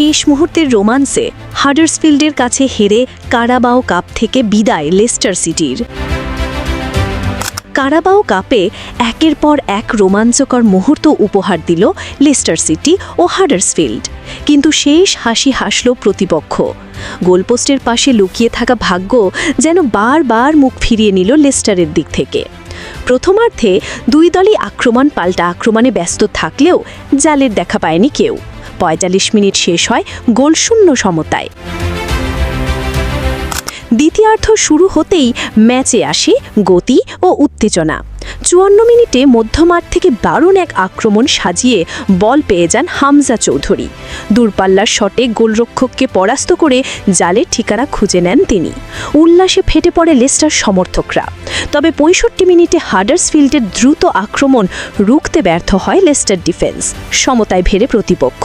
শেষ মুহূর্তের রোমান্সে হাডার্সফিল্ডের কাছে হেরে কারাবাও কাপ থেকে বিদায় লেস্টার সিটির। কারাবাও কাপে একের পর এক রোমাঞ্চকর মুহূর্ত উপহার দিল লেস্টার সিটি ও হাডার্সফিল্ড। কিন্তু শেষ হাসি হাসল প্রতিপক্ষ। গোলপোস্টের পাশে লুকিয়ে থাকা ভাগ্য যেন বারবার মুখ ফিরিয়ে নিল লেস্টারের দিক থেকে। প্রথমার্ধে দুই দলই আক্রমণ পাল্টা আক্রমণে ব্যস্ত থাকলেও জালের দেখা পায়নি কেউ। পঁয়তাল্লিশ মিনিট শেষ হয় গোলশূন্য সমতায়। দ্বিতীয়ার্ধ শুরু হতেই ম্যাচে আসে গতি ও উত্তেজনা। চুয়ান্ন মিনিটে মধ্যমাঠ থেকে দারুণ এক আক্রমণ সাজিয়ে বল পেয়ে যান হামজা চৌধুরী। দূরপাল্লার শটে গোলরক্ষককে পরাস্ত করে জালের ঠিকানা খুঁজে নেন তিনি। উল্লাসে ফেটে পড়ে লেস্টার সমর্থকরা। তবে পঁয়ষট্টি মিনিটে হাডার্সফিল্ডের দ্রুত আক্রমণ রুখতে ব্যর্থ হয় লেস্টার ডিফেন্স। সমতায় ভেড়ে প্রতিপক্ষ।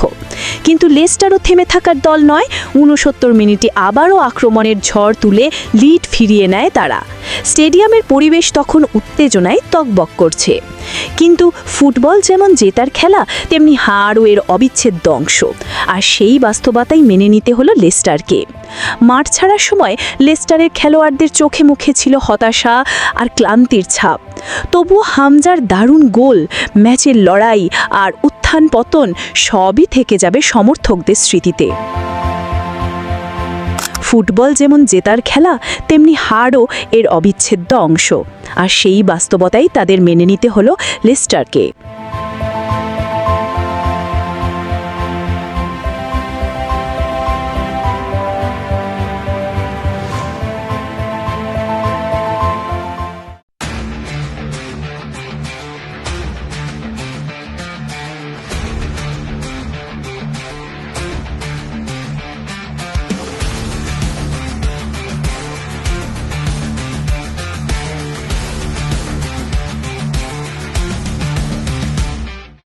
কিন্তু লেস্টারও থেমে থাকার দল নয়, ঊনসত্তর মিনিটে আবারও আক্রমণের ঝড় তুলে লিড ফিরিয়ে নেয় তারা। স্টেডিয়ামের পরিবেশ তখন উত্তেজনায় তকবক করছে। কিন্তু ফুটবল যেমন জেতার খেলা, তেমনি হারও এর অবিচ্ছেদ্য অংশ। আর সেই বাস্তবতাই মেনে নিতে হলো লেস্টারকে। মাঠ ছাড়ার সময় লেস্টারের খেলোয়াড়দের চোখে মুখে ছিল হতাশা আর ক্লান্তির ছাপ। তবুও হামজার দারুণ গোল ম্যাচের লড়াই আর উত্থান পতন সবই থেকে যাবে সমর্থকদের স্মৃতিতে। ফুটবল যেমন জেতার খেলা, তেমনি হারও এর অবিচ্ছেদ্য অংশ। আর সেই বাস্তবতাই তাদের মেনে নিতে হলো লেস্টারকে।